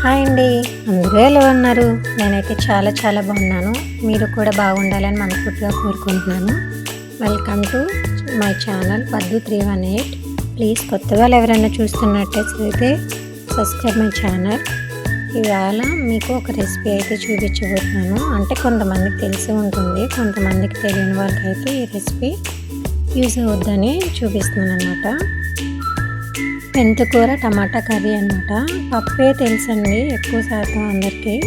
Hi అండి. అందరూ ఎలా ఉన్నారు? నేనైతే చాలా చాలా బాగున్నాను. మీరు కూడా బాగుండాలని మనస్ఫూర్తిగా కోరుకుంటున్నాను. Welcome to my channel Paddu three one eight please కొత్త వాళ్ళు ఎవరైనా చూస్తున్నట్టయితే సబ్స్క్రైబ్ మై ఛానల్ ఇవాళ మీకు ఒక రెసిపీ అయితే చూపించబోతున్నాను. అంటే కొంతమందికి తెలిసి ఉంటుంది. కొంతమందికి తెలియని వాళ్ళకైతే ఈ రెసిపీ యూజ్ అవుద్దని చూపిస్తున్నాను అనమాట మెంతుకూర టమాటా కర్రీ అనమాట పప్పే తెలుసండి ఎక్కువ శాతం అందరికీ.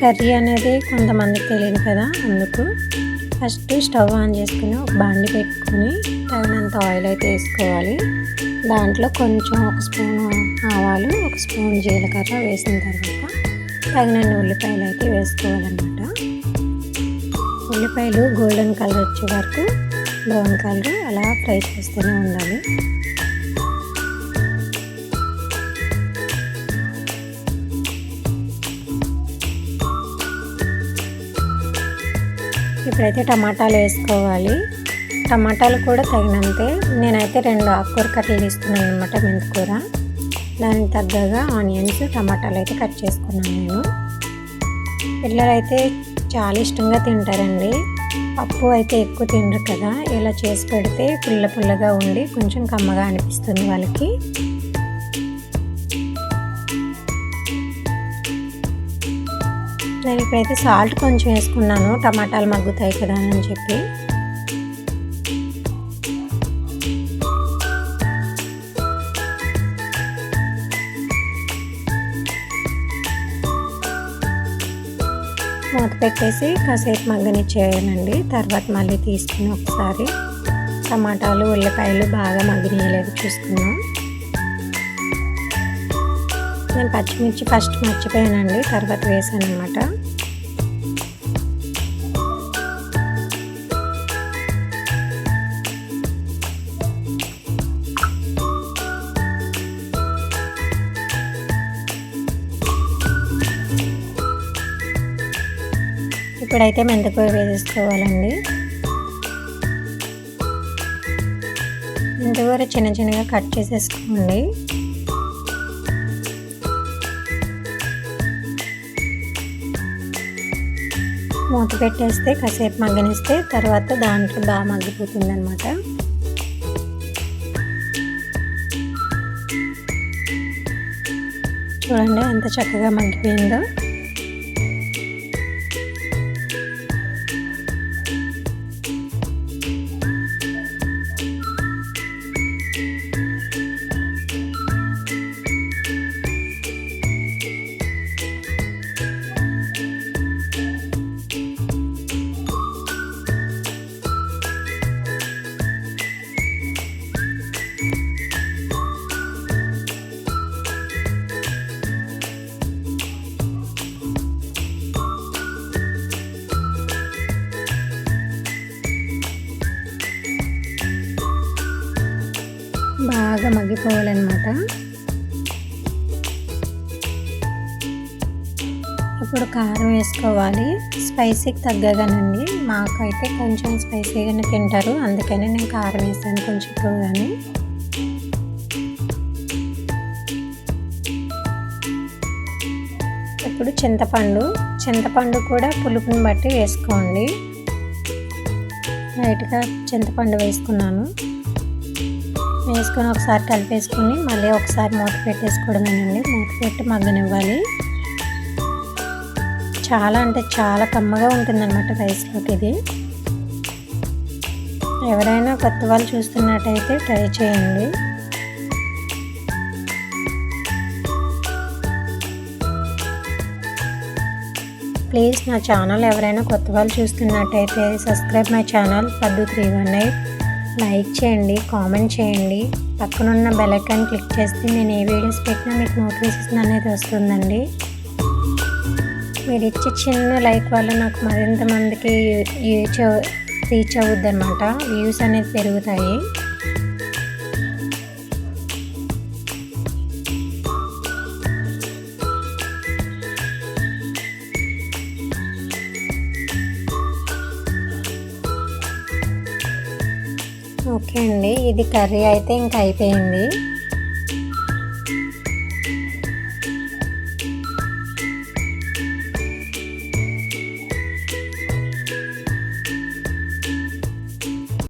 కర్రీ అనేది కొంతమందికి తెలియదు కదా అందుకు. ఫస్ట్ స్టవ్ ఆన్ చేసుకుని ఒక బాండి పెట్టుకొని తగినంత ఆయిల్ అయితే వేసుకోవాలి. దాంట్లో కొంచెం ఒక స్పూన్ ఆవాలు ఒక స్పూన్ జీలకర్ర వేసిన తర్వాత తగినన్ని ఉల్లిపాయలు అయితే వేసుకోవాలన్నమాట. ఉల్లిపాయలు గోల్డెన్ కలర్ వచ్చే వరకు బ్రౌన్ కలర్ అలా ఫ్రై చేస్తూనే ఉండాలి. ఇప్పుడైతే టమాటాలు వేసుకోవాలి. టమాటాలు కూడా తగినంతే నేనైతే రెండు ఆకుకూర కట్టలు తీసుకున్నాను అనమాట మెంతికూర. దానికి తగ్గగా ఆనియన్స్ టమాటాలు అయితే కట్ చేసుకున్నాను నేను. పిల్లలైతే చాలా ఇష్టంగా తింటారండి. పప్పు అయితే ఎక్కువ తినరు కదా ఇలా చేసి పెడితే పుల్ల పుల్లగా ఉండి కొంచెం కమ్మగా అనిపిస్తుంది వాళ్ళకి. నేను ఇప్పుడైతే సాల్ట్ కొంచెం వేసుకున్నాను. టమాటాలు మగ్గుతాయి కదా అని చెప్పి. మూత పెట్టేసి కాసేపు మగ్గనిచ్చేయాలండి. తర్వాత మళ్ళీ తీసుకుని ఒకసారి టమాటాలు ఉల్లిపాయలు బాగా మగ్గనియలేదు చూసుకున్నాం నేను పచ్చిమిర్చి ఫస్ట్ మర్చిపోయానండి. తర్వాత వేసాను అనమాట ఇప్పుడైతే మెంతకూర వేసేసుకోవాలండి. మెంతకూర చిన్న చిన్నగా కట్ చేసేసుకోండి. మూత పెట్టేస్తే కాసేపు మగ్గనిస్తే తర్వాత దాంట్లో బాగా మగ్గిపోతుంది అనమాట చూడండి ఎంత చక్కగా మగ్గిపోయిందో. బాగా మగ్గిపోవాలన్నమాట. ఇప్పుడు కారం వేసుకోవాలి. స్పైసీకి తగ్గగానండి. మాకైతే కొంచెం స్పైసీగానే తింటారు. అందుకని నేను కారం వేసాను కొంచెం ఎక్కువగానే. ఇప్పుడు చింతపండు. చింతపండు కూడా పులుపుని బట్టి వేసుకోండి. లైట్గా చింతపండు వేసుకున్నాను. వేసుకొని ఒకసారి కలిపేసుకుని మళ్ళీ ఒకసారి మూత పెట్టేసుకోవడమేనండి. మూత పెట్టి మగ్గనివ్వాలి. చాలా అంటే చాలా కమ్మగా ఉంటుందన్నమాట రైస్లోకి ఇది. ఎవరైనా కొత్త వాళ్ళు చూస్తున్నట్టయితే ట్రై చేయండి. ప్లీజ్ నా ఛానల్ ఎవరైనా కొత్త వాళ్ళు చూస్తున్నట్టయితే subscribe my channel Paddu three one eight. Like చేయండి కామెంట్ చేయండి. పక్కనున్న బెల్ ఐకాన్ క్లిక్ చేస్తే నేను ఏ వీడియోస్ పెట్టినా మీకు నోటిఫికేషన్ అనేది వస్తుందండి. మీరు ఇచ్చే చిన్న లైక్ వల్ల నాకు మరింత మందికి రీచ్ రీచ్ అవుద్ది అనమాట వ్యూస్ అనేది పెరుగుతాయి. ఓకే అండి ఇది కర్రీ అయితే ఇంకా అయిపోయింది.